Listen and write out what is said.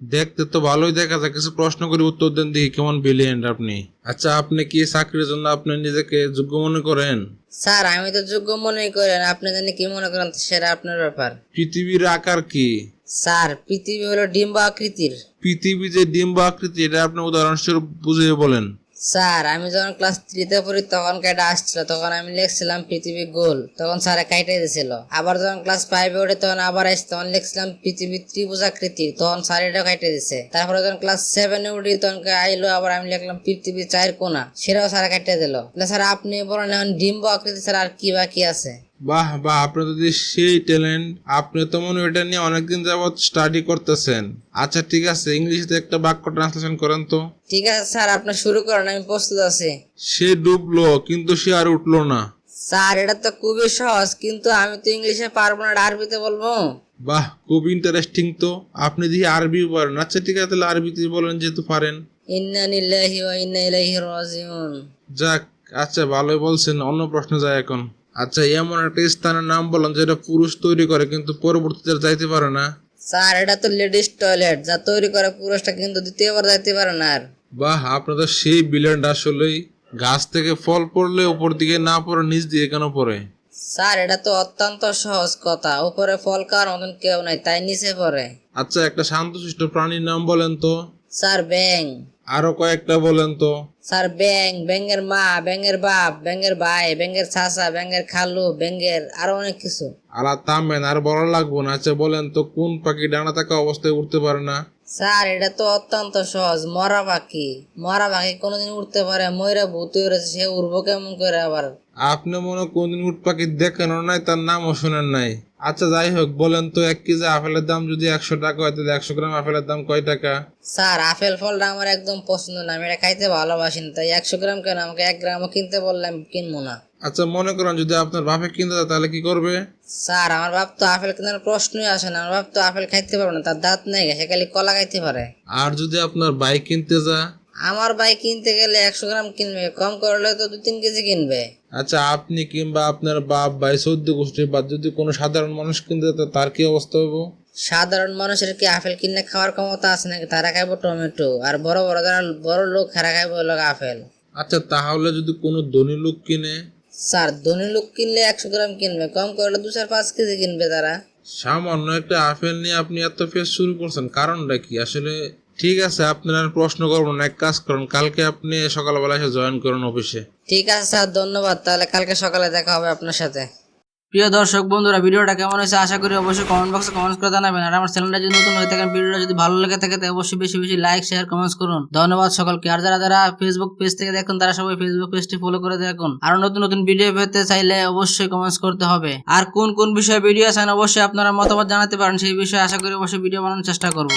দেখতে তো ভালোই দেখা যায় কিছু প্রশ্ন করে উত্তর দেন দেখি কেমন ব্রিলিয়েন্ট আপনি। আচ্ছা আপনি কি চাকরির জন্য আপনি নিজেকে যোগ্য মনে করেন? স্যার আমি তো যোগ্য মনে করেন আপনি জানি কি মনে করেন সেটা আপনার ব্যাপার। পৃথিবীর আকার কি? স্যার পৃথিবী হলো ডিম্ব আকৃতির। পৃথিবী যে ডিম্ব আকৃতি এটা আপনি উদাহরণস্বরূপ বুঝিয়ে বলেন। স্যার, আমি যখন ক্লাস থ্রিতে পড়ি, তখন কাইটা আসছিল, তখন আমি লিখছিলাম পৃথিবী গোল, তখন স্যার কাইটে দিয়েছিল আবার যখন ক্লাস ফাইভে উঠে, তখন আবার আসছে, তখন লিখছিলাম পৃথিবী ত্রিভুজ আকৃতি, তখন স্যার এটা কাইটে দিছে। তারপরে যখন ক্লাস সেভেনে উঠি, তখন আইলো, আবার আমি লিখলাম পৃথিবী চায়ের কোনা সেটাও স্যার কাইটে দিল। স্যার, আপনি বলেন এখন ডিম্ব আকৃতি, স্যার, আর কি বাকি আছে? বাহ বাহ আপনি যদি সেই ট্যালেন্ট আপনি তো মনে এটা নিয়ে অনেকদিন যাবত স্টাডি করতেছেন। আচ্ছা ঠিক আছে ইংলিশে একটা বাক্য ট্রান্সলেশন করেন তো। ঠিক আছে স্যার আপনি শুরু করেন আমি প্রস্তুত আছি। সে ডুবলো কিন্তু সে আর উঠল না। স্যার এটা তো খুবই সহজ কিন্তু আমি তো ইংলিশে পারব না আরবিতে বলব। বাহ খুব ইন্টারেস্টিং তো। আপনি দেখি আরবি পারেন আচ্ছা ঠিক আছে তাহলে আরবিতে বলেন যেহেতু পারেন। ইন্না নিল্লাহি ওয়া ইন্না ইলাইহি রাজিউন। যাক আচ্ছা ভালোই বলছেন অন্য প্রশ্ন যায় এখন। আচ্ছা এমন একটা স্থানের নাম বলেন যেটা পুরুষ তৈরি করে কিন্তু পরবর্তীতে যাইতে পারে না। স্যার এটা তো লেডিস টয়লেট যা তৈরি করে পুরুষটা কিন্তু দ্বিতীয়বার যাইতে পারে না আর। বাহ আপনাদের সেই বিলিয়ন আসলেই গাছ থেকে ফল পড়লে উপর দিকে না পড়ে নিচ দিয়ে কেন পড়ে? স্যার এটা তো অত্যন্ত সহজ কথা। উপরে ফল খাওয়ার মতন কেউ নাই তাই নিচে পড়ে। আচ্ছা একটা শান্তশিষ্ট প্রাণীর নাম বলেন তো। স্যার ব্যাং আরও কয়েকটা বলেন তো। স্যার ব্যাং ব্যাঙের মা ব্যাঙের বাপ ব্যাঙের ভাই ব্যাঙ্গের চাচা ব্যাঙ্গের খালু ব্যাঙ্গের আরও অনেক কিছু। আলা থামেন আর বড় লাগবো না। আচ্ছা বলেন তো কোন পাখি ডানা থাকা অবস্থায় উঠতে পারে না? স্যার এটা তো অত্যন্ত সহজ মরা পাখি। মরা পাখি কোনোদিন উঠতে পারে ময়রা ভূত হয়েছে সে উড়বো কেমন করে আবার? আপনি মনে কোনদিন উট পাখি দেখেন নাই তার নামও শোনেন নাই। আচ্ছা যাই হোক বলেন তো এক কেজি আপেলের দাম যদি একশো টাকা হয় তাহলে একশো গ্রাম আপেলের দাম কয় টাকা? স্যার আপেল ফলটা আমার একদম পছন্দ না আমি এটা খাইতে ভালোবাসি না তাই একশো গ্রাম কেন? আমাকে এক গ্রামও কিনতে বললে আমি কিনবো না। আচ্ছা মনে করেন যদি আপনার বাপে কিনতে যায় তাহলে কি করবে? স্যার আমার বাপ তো আপেল কেনার প্রশ্নই আসে না আমার বাপ তো আপেল খাইতে পারবে না তার দাঁত নেই সে খালি কলা খাইতে পারে। আর যদি আপনার বাইক কিনতে যা আমার ভাই কিনতে গেলে একশো গ্রাম কিনবে কম করলে তো দু তিন কেজি কিনবে। আচ্ছা আপনি কিংবা আপনার বাপ ভাই সৌদ্য গোষ্ঠী বা যদি কোনো সাধারণ মানুষ কিনতে তার কি অবস্থা হব সাধারণ মানুষের কি আপেল কিনলে খাওয়ার ক্ষমতা আছে নাকি? তারা খাইবো টমেটো আর বড় বড় যারা বড় লোক খারা খাইবো হলো আপেল। আচ্ছা তাহলে যদি কোনো ধনী লোক কিনে? স্যার ধনী লোক কিনলে একশো গ্রাম কিনবে কম করলে দু চার পাঁচ কেজি কিনবে তারা। সামান্য একটা আপেল নিয়ে আপনি এত ফেস শুরু করছেন কারণটা কি? আসলে ঠিক আছে আপনার আর প্রশ্ন করব না এক কাজ করুন কালকে আপনি সকালবেলা এসে জয়েন করুন অফিসে ঠিক আছে স্যার ধন্যবাদ তাহলে কালকে সকালে দেখা হবে আপনার সাথে। প্রিয় দর্শক বন্ধুরা ভিডিওটা কেমন হয়েছে আশা করি অবশ্যই কমেন্ট বক্সে কমেন্ট করে জানাবেন আর আমার চ্যানেলটা যদি নতুন হয়ে থাকেন ভিডিওটা যদি ভালো লেগে থাকে তাহলে অবশ্যই বেশি বেশি লাইক শেয়ার কমেন্টস করুন। ধন্যবাদ সকলকে আর যারা যারা ফেসবুক পেজ থেকে দেখুন তারা সবাই ফেসবুক পেজটি ফলো করে দেখুন। আর নতুন নতুন ভিডিও পেতে চাইলে অবশ্যই কমেন্টস করতে হবে। আর কোন কোন বিষয়ে ভিডিও চান অবশ্যই আপনারা মতামত জানাতে পারেন সেই বিষয়ে আশা করি অবশ্যই ভিডিও বানানোর চেষ্টা করব।